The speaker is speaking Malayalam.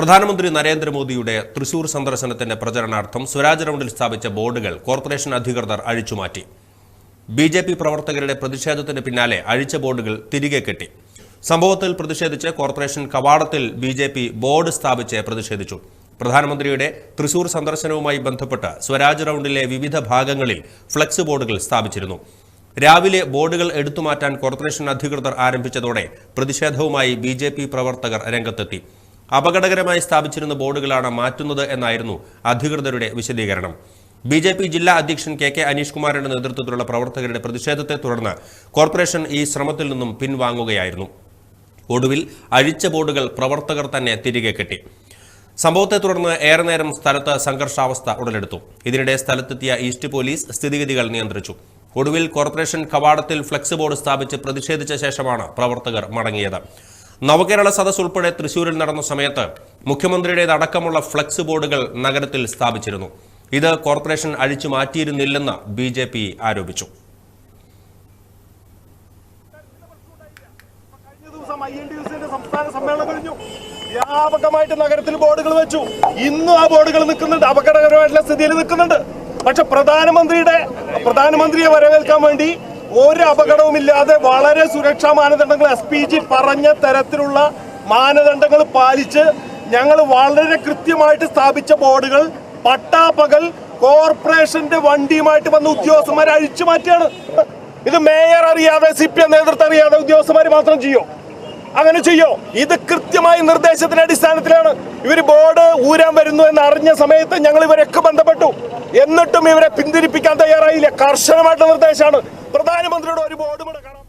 പ്രധാനമന്ത്രി നരേന്ദ്രമോദിയുടെ തൃശൂർ സന്ദർശനത്തിന്റെ പ്രചരണാർത്ഥം സ്വരാജ് റൗണ്ടിൽ സ്ഥാപിച്ച ബോർഡുകൾ കോർപ്പറേഷൻ അധികൃതർ അഴിച്ചുമാറ്റി ബി ജെ പി പ്രവർത്തകരുടെ പ്രതിഷേധത്തിന് പിന്നാലെ അഴിച്ച ബോർഡുകൾ തിരികെ കെട്ടി. സംഭവത്തിൽ പ്രതിഷേധിച്ച് കോർപ്പറേഷൻ കവാടത്തിൽ ബി ജെ പി ബോർഡ് സ്ഥാപിച്ച് പ്രതിഷേധിച്ചു. പ്രധാനമന്ത്രിയുടെ തൃശൂർ സന്ദർശനവുമായി ബന്ധപ്പെട്ട് സ്വരാജ് റൗണ്ടിലെ വിവിധ ഭാഗങ്ങളിൽ ഫ്ലക്സ് ബോർഡുകൾ സ്ഥാപിച്ചിരുന്നു. രാവിലെ ബോർഡുകൾ എടുത്തുമാറ്റാൻ കോർപ്പറേഷൻ അധികൃതർ ആരംഭിച്ചതോടെ പ്രതിഷേധവുമായി ബി പ്രവർത്തകർ രംഗത്തെത്തി. അപകടകരമായി സ്ഥാപിച്ചിരുന്ന ബോർഡുകളാണ് മാറ്റുന്നത് എന്നായിരുന്നു അധികൃതരുടെ വിശദീകരണം. ബി ജെ പി ജില്ലാ അധ്യക്ഷൻ കെ കെ അനീഷ് കുമാറിന്റെ നേതൃത്വത്തിലുള്ള പ്രവർത്തകരുടെ പ്രതിഷേധത്തെ തുടർന്ന് കോർപ്പറേഷൻ ഈ ശ്രമത്തിൽ നിന്നും പിൻവാങ്ങുകയായിരുന്നു. ഒടുവിൽ അഴിച്ച ബോർഡുകൾ പ്രവർത്തകർ തന്നെ തിരികെ കെട്ടി. സംഭവത്തെ തുടർന്ന് ഏറെ നേരം സ്ഥലത്ത് സംഘർഷാവസ്ഥ ഉടലെടുത്തു. ഇതിനിടെ സ്ഥലത്തെത്തിയ ഈസ്റ്റ് പോലീസ് സ്ഥിതിഗതികൾ നിയന്ത്രിച്ചു. ഒടുവിൽ കോർപ്പറേഷൻ കവാടത്തിൽ ഫ്ലെക്സ് ബോർഡ് സ്ഥാപിച്ച് പ്രതിഷേധിച്ച ശേഷമാണ് പ്രവർത്തകർ മടങ്ങിയത്. നവകേരള സദസ് ഉൾപ്പെടെ തൃശൂരിൽ നടന്ന സമയത്ത് മുഖ്യമന്ത്രിയുടേതടക്കമുള്ള ഫ്ലക്സ് ബോർഡുകൾ നഗരത്തിൽ സ്ഥാപിച്ചിരുന്നു. ഇത് കോർപ്പറേഷൻ അഴിച്ചു മാറ്റിയിരുന്നില്ലെന്ന് ബി ജെ പി ആരോപിച്ചു. വ്യാപകമായിട്ട് നഗരത്തിൽ ബോർഡുകൾ വെച്ചു. ഇന്നും ആ ബോർഡുകൾ നിൽക്കുന്നുണ്ട്. അപകടകരമായിട്ടുള്ള സ്ഥിതിയിൽ നിൽക്കുന്നുണ്ട്. പക്ഷെ പ്രധാനമന്ത്രിയുടെ പ്രധാനമന്ത്രിയെ വരവേൽക്കാൻ വേണ്ടി ഒരു അപകടവുമില്ലാതെ വളരെ സുരക്ഷാ മാനദണ്ഡങ്ങൾ എസ് പി ജി പറഞ്ഞ തരത്തിലുള്ള മാനദണ്ഡങ്ങൾ പാലിച്ച് ഞങ്ങൾ വളരെ കൃത്യമായിട്ട് സ്ഥാപിച്ച ബോർഡുകൾ പട്ടാപ്പകൽ കോർപ്പറേഷന്റെ വണ്ടിയുമായിട്ട് വന്ന ഉദ്യോഗസ്ഥന്മാരെ അഴിച്ചു മാറ്റിയാണ് ഇത് മേയർ അറിയാതെ സി പി എം നേതൃത്വം അറിയാതെ ഉദ്യോഗസ്ഥന്മാർ മാത്രം ചെയ്യോ? അങ്ങനെ ചെയ്യോ? ഇത് കൃത്യമായ നിർദ്ദേശത്തിന്റെ അടിസ്ഥാനത്തിലാണ്. ഇവർ ബോർഡ് ഊരാൻ വരുന്നു എന്ന് അറിഞ്ഞ സമയത്ത് ഞങ്ങൾ ഇവരൊക്കെ ബന്ധപ്പെട്ടു. എന്നിട്ടും ഇവരെ പിന്തിരിപ്പിക്കാൻ തയ്യാറായില്ല. കർശനമായിട്ടുള്ള നിർദ്ദേശമാണ്. പ്രധാനമന്ത്രിയുടെ ഒരു ബോർഡ്